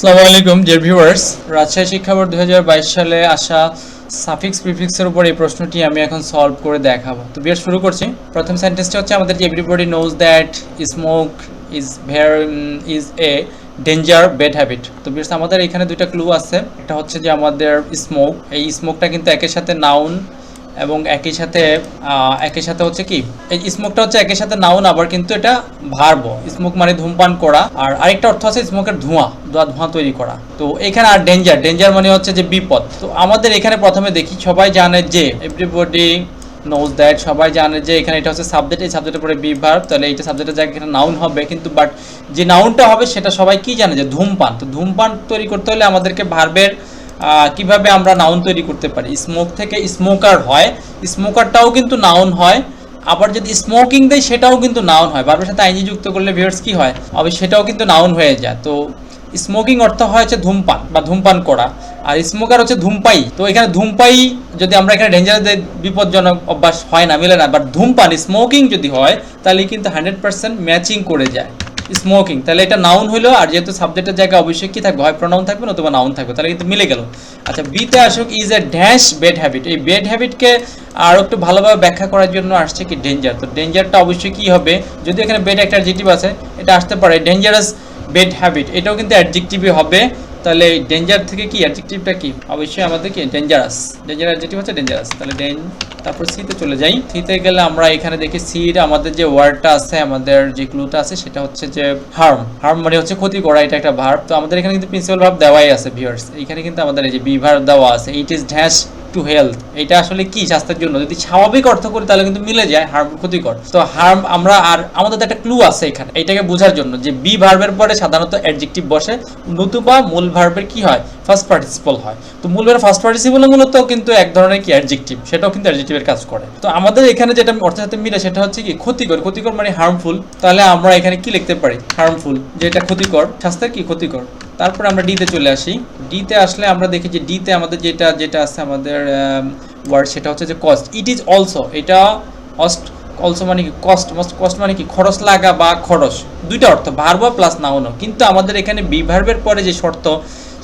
আসসালামু আলাইকুম dear viewers Rajshahi শিক্ষা বোর্ড দুই সালে আসা সাফিক্স প্রিফিক্সের উপর এই প্রশ্নটি আমি এখন সলভ করে দেখাবো। তো বিয়ার শুরু করছি। প্রথম সেন্টেন্সটা হচ্ছে আমাদের everybody knows that smoke is where is a danger bad habit to bears, আমাদের এখানে দুইটা ক্লু আছে। একটা হচ্ছে যে আমাদের স্মোক এই স্মোকটা কিন্তু একের সাথে নাউন এবং একই সাথে একই সাথে হচ্ছে কি, এই স্মোকটা হচ্ছে একই সাথে নাউন আবার কিন্তু এটা ভার্ব স্মোক মানে ধূমপান করা, আর আরেকটা অর্থ আছে স্মোকের ধোঁয়া ধোঁয়া ধোঁয়া তৈরি করা। তো এখানে আর ডেঞ্জার ডেঞ্জার মানে হচ্ছে যে বিপদ। তো আমাদের এখানে প্রথমে দেখি, সবাই জানে যে এভরিবডি নোজ দ্যাট সবাই জানে যে এখানে এটা হচ্ছে সাবজেক্ট এই সাবজেক্টের পরে বি ভার্ব তাহলে এইটা সাবজেক্টের জায়গায় এখানে নাউন হবে, কিন্তু বাট যে নাউনটা হবে সেটা সবাই কি জানে? যে ধূমপান। তো ধূমপান তৈরি করতে হলে আমাদেরকে ভার্বের কীভাবে আমরা নাউন তৈরি করতে পারি? স্মোক থেকে স্মোকার হয় স্মোকারটাও কিন্তু নাউন হয়। আবার যদি স্মোকিং দেয় সেটাও কিন্তু নাউন হয়। বারবার সাথে আইনি যুক্ত করলে ভিউয়ার্স কি হয়? অবশ্যই সেটাও কিন্তু নাউন হয়ে যায়। তো স্মোকিং অর্থ হয় হচ্ছে ধূমপান বা ধূমপান করা। আর স্মোকার হচ্ছে ধূমপাই। তো এখানে ধূমপাই যদি আমরা এখানে ডেঞ্জারাস বিপজ্জনক অভ্যাস হয় না, মিলে না বাট ধূমপান স্মোকিং যদি হয়, তাহলে কিন্তু হান্ড্রেড পার্সেন্ট ম্যাচিং করে যায়। স্মোকিং তাহলে এটা নাউন হলো আর যেহেতু সাবজেক্টের জায়গায় অবশ্যই কি থাকবে? হয় প্রনাউন থাকবে, নতুবা নাউন থাকবে, তাহলে কিন্তু মিলে গেল। আচ্ছা বিতে আসুক is a dash bad habit এই বেড হ্যাবিটকে আর একটু ভালোভাবে ব্যাখ্যা করার জন্য আসছে কি ডেঞ্জার তো ডেঞ্জারটা অবশ্যই কি হবে? যদি এখানে বেড একটা অ্যাডজেক্টিভ আছে, এটা আসতে পারে ডেঞ্জারাস বেড হ্যাবিট এটাও কিন্তু অ্যাডজেক্টিভই হবে। তাহলে ডেঞ্জার থেকে কি? অ্যাডজেক্টিভটা কি? অবশ্যই আমাদের কি ডেঞ্জারাস ডেঞ্জার অ্যাডজেক্টিভ হচ্ছে ডেঞ্জারাস তাহলে ডেন তারপর সিতে চলে যাই। সিতে গেলে আমরা এখানে দেখি সির আমাদের যে ওয়ার্ডটা আছে, আমাদের যে ক্লুটা আছে, সেটা হচ্ছে যে হার্ম হার্ম মানে হচ্ছে ক্ষতি করা, এটা একটা ভার্ব তো আমাদের এখানে কিন্তু প্রিন্সিপাল ভার্ব দেওয়াই আছে ভিউয়ার্স এখানে কিন্তু আমাদের এই যে বি ভার্ব দেওয়া আছে it is dash to health এটা আসলে কি স্বাস্থ্যের জন্য? যদি স্বাভাবিক অর্থ করি, তাহলে কিন্তু মিলে যায় হার্ম ক্ষতিকর। তো হার্ম আমরা আর, আমাদের তো একটা ক্লু আছে এখানে, এটাকে বোঝার জন্য যে বি ভার্বের পরে সাধারণত অ্যাডজেক্টিভ বসে, নতুবা মূল ভার্বের কি হয়? ফার্স্ট পার্টিসিপল হয়। তো মূল ভার্বের ফার্স্ট পার্টিসিপল মূলত কিন্তু এক ধরনের কি অ্যাডজেক্টিভ সেটাও কিন্তু অ্যাডজেক্টিভের কাজ করে। তো আমাদের এখানে যেটা অর্থের সাথে মিলে, সেটা হচ্ছে কি ক্ষতিকর। ক্ষতিকর মানে হার্মফুল তাহলে আমরা এখানে কি লিখতে পারি? হার্মফুল যেটা ক্ষতিকর। স্বাস্থ্যের কি ক্ষতিকর? তারপরে আমরা ডিতে চলে আসি। ডিতে আসলে আমরা দেখি যে ডিতে আমাদের যেটা যেটা আছে আমাদের ওয়ার্ড সেটা হচ্ছে যে কস্ট ইট ইজ অলসো এটা অস্ট অলসো মানে কি কস্ট মস্ট কস্ট মানে কি খরচ লাগা বা খরচ। দুইটা অর্থ ভার্ব প্লাস নাউনও কিন্তু আমাদের এখানে বিভার্বের পরে যে শর্ত,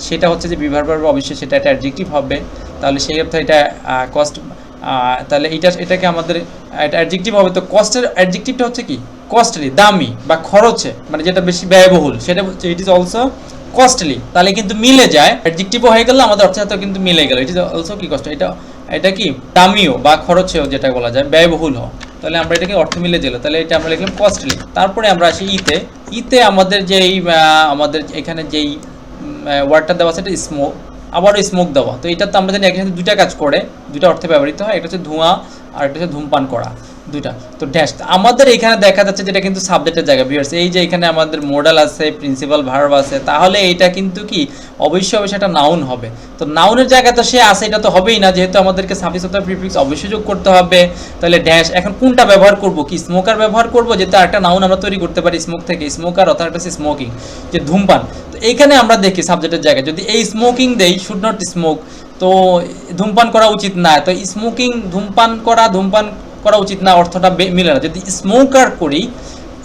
সেটা হচ্ছে যে বিভার্বের অবশ্যই সেটা একটা অ্যাডজেক্টিভ হবে। তাহলে সেই অর্থে এটা কস্ট তাহলে এটা, এটাকে আমাদের অ্যাডজেক্টিভ হবে। তো কস্টের অ্যাডজেক্টিভটা হচ্ছে কি? কস্টলি দামি বা খরচে মানে যেটা বেশি ব্যয়বহুল, সেটা হচ্ছে ইট ইজ অলসো কস্টলি তাহলে কিন্তু মিলে যায়। অ্যাডজেক্টিভও হয়ে গেল, আমাদের অর্থের সাথে কিন্তু মিলে গেল। ইজ অলসো কি কষ্ট? এটা এটা কি? দামিও বা খরচেও যেটা বলা যায়, ব্যয়বহুল হয়। তাহলে আমরা এটাকে অর্থ মিলে দিল তাহলে এটা আমরা লিখলাম কস্টলি তারপরে আমরা আসি ইতে ইতে আমাদের যেই আমাদের এখানে যেই ওয়ার্ডটা দেওয়া সেটা স্মোক আবারও স্মোক দেওয়া। তো এটা তো আমরা জানি, একসাথে দুইটা কাজ করে, দুইটা অর্থে ব্যবহৃত হয়। এটা হচ্ছে ধোঁয়া, আর একটা হচ্ছে ধূমপান করা। দুইটা। তো ড্যাশ আমাদের এখানে দেখা যাচ্ছে যেটা কিন্তু সাবজেক্টের জায়গা ভিউয়ার্স এই যে এখানে আমাদের মডেল আছে প্রিন্সিপাল ভার্ব আছে, তাহলে এটা কিন্তু কি? অবশ্যই অবশ্যই একটা নাউন হবে। তো নাউনের জায়গা তো সে আছে, এটা তো হবেই না, যেহেতু আমাদেরকে সাফিস অথবা প্রিফিক্স অবশ্যই যোগ করতে হবে। তাহলে ড্যাশ এখন কোনটা ব্যবহার করব? কি স্মোকার ব্যবহার করব? যেহেতু একটা নাউন আমরা তৈরি করতে পারি স্মোক থেকে স্মোকার অর্থাৎ একটা স্মোকিং যে ধূমপান। তো এইখানে আমরা দেখি সাবজেক্টের জায়গায়, যদি এই স্মোকিং দেই শুড নট স্মোক তো ধূমপান করা উচিত না। তো স্মোকিং ধূমপান করা, ধূমপান করা উচিত না, অর্থটা মিলে না। যদি স্মোকার করি,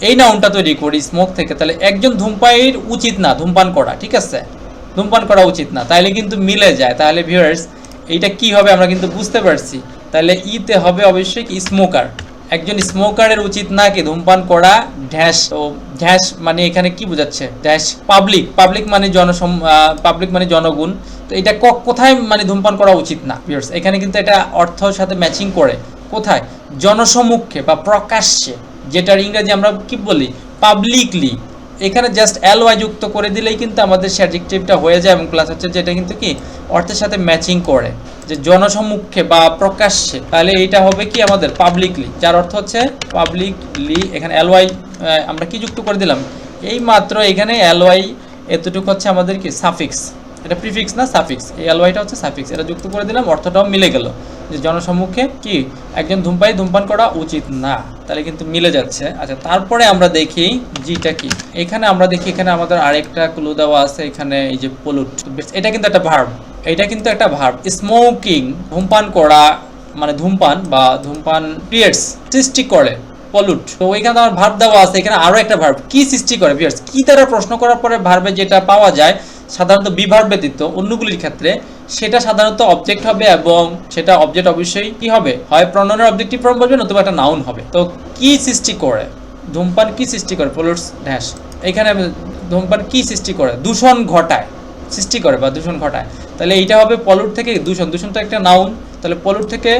এই নাউনটা তৈরি করি স্মোক থেকে, তাহলে একজন ধূমপায়ীর উচিত না, ধূমপান করা, ঠিক আছে? ধূমপান করা উচিত না। তাহলে কিন্তু মিলে যায়। তাহলে ভিউয়ার্স এইটা কি হবে আমরা কিন্তু বুঝতে পারছি। তাহলে ইতে হবে অবশ্যই কি স্মোকার একজন স্মোকারের উচিত না কি ধূমপান করা ড্যাশ তো ড্যাশ মানে এখানে কি বোঝাচ্ছে? ড্যাশ পাবলিক পাবলিক মানে জনসম পাবলিক মানে জনগণ। তো এটা কোথায় মানে ধূমপান করা উচিত না ভিউয়ার্স এখানে কিন্তু এটা অর্থর সাথে ম্যাচিং করে। কোথায়? জনসমুখে বা প্রকাশ্যে, যেটার ইংরেজি আমরা কি বলি? পাবলিকলি এখানে জাস্ট এল ওয়াই যুক্ত করে দিলেই কিন্তু আমাদের সে অ্যাডজেক্টিভটা হয়ে যায় এবং প্লাস হচ্ছে যেটা কিন্তু কি? অর্থের সাথে ম্যাচিং করে। যে জনসম্মুখে বা প্রকাশ্যে, তাহলে এইটা হবে কি আমাদের পাবলিকলি যার অর্থ হচ্ছে পাবলিকলি এখানে এল ওয়াই আমরা কি যুক্ত করে দিলাম? এই মাত্র এখানে এল ওয়াই এতটুকু হচ্ছে আমাদের কি? সাফিক্স এটা প্রিফিক্স না? সাফিক্স এই এল ওয়াইটা হচ্ছে সাফিক্স এটা যুক্ত করে দিলাম, অর্থটাও মিলে গেল। যে জনসম্মুখে কি একজন ধূমপায়ী ধূমপান করা উচিত না, তাহলে কিন্তু মিলে যাচ্ছে। আচ্ছা তারপরে আমরা দেখি জিটা কি। এখানে আমরা দেখি, এখানে আমাদের আরেকটা ক্লু দেওয়া আছে, এখানে এই যে পলুট এটা কিন্তু একটা ভার্ব এটা কিন্তু একটা ভার্ব স্মোকিং ধূমপান করা মানে ধূমপান বা ধূমপান ক্রিয়েটস সৃষ্টি করে পলুট তো ওইখানে আমার ভার্ব দেওয়া আছে, এখানে আরও একটা ভার্ব কি সৃষ্টি করে ভিউয়ার্স কি দ্বারা প্রশ্ন করার পরে ভার্বে যেটা পাওয়া যায়, সাধারণত বিভার ব্যতীত অন্যগুলির ক্ষেত্রে সেটা সাধারণত অবজেক্ট হবে এবং সেটা অবজেক্ট অবশ্যই কি হবে? হয় প্রণনের অবজেক্টিভ ফর্ম বলবে নতুবা একটা নাউন হবে। তো কি সৃষ্টি করে? ধূমপান কি সৃষ্টি করে? পলুটস ড্যাশ এখানে ধূমপান কি সৃষ্টি করে? দূষণ ঘটায়। সৃষ্টি করে বা দূষণ ঘটায়। তাহলে এইটা হবে পলুট থেকে দূষণ। দূষণ তো একটা নাউন তাহলে পলুট থেকে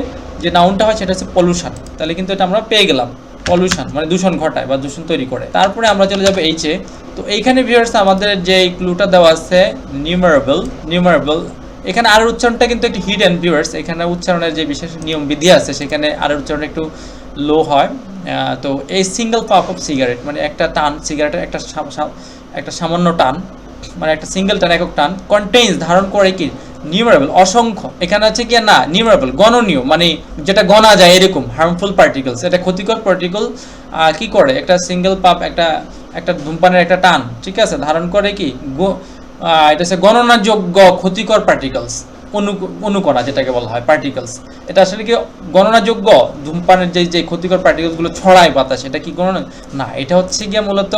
যে নাউনটা হয় সেটা হচ্ছে পলিউশন তাহলে কিন্তু এটা আমরা পেয়ে গেলাম। পলিউশন মানে দূষণ ঘটায় বা দূষণ তৈরি করে। তারপরে আমরা চলে যাব এইচে তো এইখানে ভিউয়ার্স আমাদের যে ক্লুটা দেওয়া আছে নিউমারেবল নিউমারেবল এখানে আর উচ্চারণটা কিন্তু একটু হিডেন ভিউয়ার্স এখানে উচ্চারণের যে বিশেষ নিয়ম বিধি আছে, সেখানে আর উচ্চারণ একটু লো হয়। তো এই সিঙ্গেল পাপ অফ সিগারেট মানে একটা টান সিগারেটের একটা একটা সামান্য টান মানে একটা সিঙ্গেল টান, একক টান কন্টেইনস ধারণ করে কি? নিউমারেবল অসংখ্য। এখানে আছে কি? না নিউমারেবল গণনীয় মানে যেটা গণা যায় এরকম হার্মফুল পার্টিকলস এটা ক্ষতিকর পার্টিকল কি করে? একটা সিঙ্গেল পাপ একটা একটা ধূমপানের একটা টান, ঠিক আছে? ধারণ করে কি? এটা হচ্ছে গণনাযোগ্য ক্ষতিকর পার্টিকলস অনু, অনুকণা যেটাকে বলা হয় পার্টিকলস এটা আসলে কি গণনাযোগ্য? ধূমপানের যে যে ক্ষতিকর পার্টিকলসগুলো ছড়ায় বাতাসে, এটা কি গণনা? না, এটা হচ্ছে গিয়ে মূলত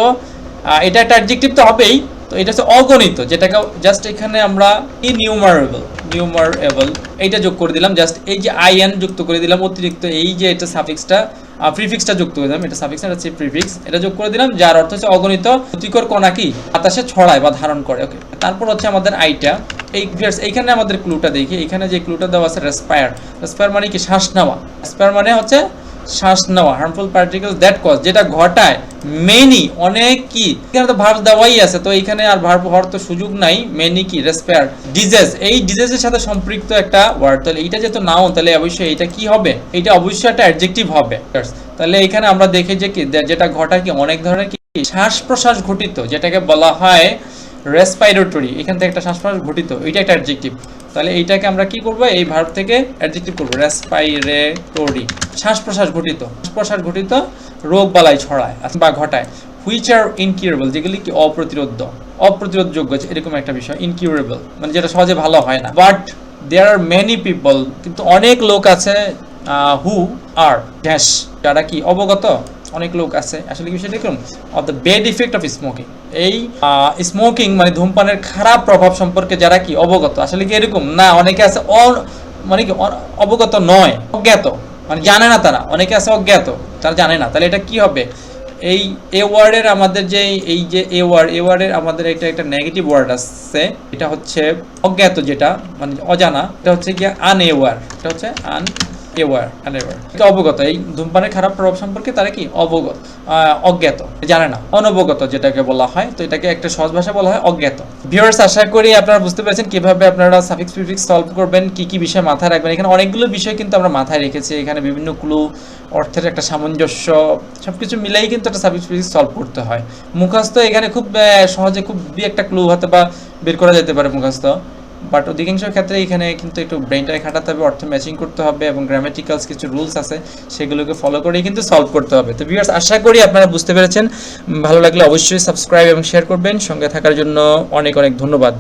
এটা একটা অ্যাডজেক্টিভ তো হবেই। তো এটা হচ্ছে অগণিত যেটাকে জাস্ট এখানে আমরা ইনিউমারেবল নিউমারেবল এইটা যোগ করে দিলাম জাস্ট এই যে আই এন যুক্ত করে দিলাম অতিরিক্ত এই যে এটা সাফিক্সটা প্রিফিক্সটা যুক্ত করে দিলাম এটা সাফিক্স এটা হচ্ছে প্রিফিক্স এটা যোগ করে দিলাম যার অর্থ হচ্ছে অগণিত ক্ষতিকর কণা কি? বাতাসে ছড়ায় বা ধারণ করে ওকে তারপর হচ্ছে আমাদের আইটা এই viewers, এইখানে আমাদের ক্লুটা দেখি এখানে যে ক্লুটা দেওয়া আছে রেসপায়ার রেসপায়ার মানে কি? শ্বাস নেওয়া রেসপায়ার মানে হচ্ছে শ্বাস নেওয়া হার্মফুল পার্টিকেলস দ্যাট কজ যেটা ঘটায় মেনি অনেক কি? এখানে তো ভার্ব দেওয়াই আছে, তো এখানে আর ভার্ব হওয়ার তো সুযোগ নাই মেনি কি? রেসপায়ার ডিজেজ এই ডিজেজের সাথে সম্পৃক্ত একটা ওয়ার্ড তাহলে এইটা যেহেতু নাউন তাহলে অবশ্যই এটা কি হবে? এটা অবশ্যই একটা অ্যাডজেক্টিভ হবে তাহলে এখানে আমরা দেখি যে কি যেটা ঘটায় কি, অনেক ধরনের কি? শ্বাস প্রশ্বাস ঘটিত, যেটাকে বলা হয় রেসপাইরেটরি এখান থেকে একটা শ্বাস প্রশ্বাস ঘটিত এটা একটা অ্যাডজেক্টিভ তাহলে এইটাকে আমরা কি করব? এই ভার্ব থেকে অ্যাডজেক্টিভ করব। রেসপাইরেটরি শ্বাস প্রশ্বাস ঘটিত। শ্বাস প্রশ্বাস ঘটিত রোগ বালাই ছড়ায় বা ঘটায়। হুইচ আর ইনকিউরেবল যেগুলি কি অপ্রতিরোধ্য। অপ্রতিরোধযোগ্য এরকম একটা বিষয়। ইনকিউরেবল মানে যেটা সহজে ভালো হয় না। But there are many people কিন্তু অনেক লোক আছে হু আর ড্যাশ যারা কি অবগত? অনেক লোক আছে। আসলে কি বিষয়টা এরকম of the bad effect of smoking এই স্মোকিং মানে ধূমপানের খারাপ প্রভাব সম্পর্কে যারা কি অবগত? আসলে কি এরকম? না, অনেকে আছে মানে কি অবগত নয়, অজ্ঞাত। মানে জানে না তারা। অনেকে আছে অজ্ঞাত, তারা জানে না। তাহলে এটা কি হবে? এই, এ ওয়ার্ডের আমাদের যে, এই যে এ ওয়ার্ড, এ ওয়ার্ডের আমাদের একটা একটা নেগেটিভ ওয়ার্ড আসছে এটা হচ্ছে অজ্ঞাত যেটা মানে অজানা। এটা হচ্ছে কি আন এ ওয়ার এটা হচ্ছে আন এওয়ার এটা অবগত, এই ধূমপানের খারাপ প্রভাব সম্পর্কে তারা কি? অবগত অজ্ঞাত, জানে না। অনবগত যেটাকে বলা হয়, তো এটাকে একটা সহজ ভাষা বলা হয় অজ্ঞাত। আশা করি আপনারা বুঝতে পেরেছেন কীভাবে আপনারা সাফিক্স সলভ করবেন, কি কি বিষয় মাথায় রাখবেন। এখানে অনেকগুলো বিষয় কিন্তু আমরা মাথায় রেখেছি। এখানে বিভিন্ন ক্লু অর্থের একটা সামঞ্জস্য, সবকিছু মিলাই কিন্তু একটা সাফিক্স প্রিফিক্স সলভ করতে হয়। মুখস্থ এখানে খুব সহজে খুব একটা ক্লু হতে বা বের করা যেতে পারে মুখস্থ। বাট অধিকাংশ ক্ষেত্রে এখানে কিন্তু একটু ব্রেনটাকে খাটাতে হবে, অর্থ ম্যাচিং করতে হবে এবং গ্রামেটিক্যালস কিছু রুলস আছে, সেগুলোকে ফলো করেই কিন্তু সলভ করতে হবে। তো ভিউয়ার্স আশা করি আপনারা বুঝতে পেরেছেন। ভালো লাগলে অবশ্যই সাবস্ক্রাইব এবং শেয়ার করবেন। সঙ্গে থাকার জন্য অনেক অনেক ধন্যবাদ।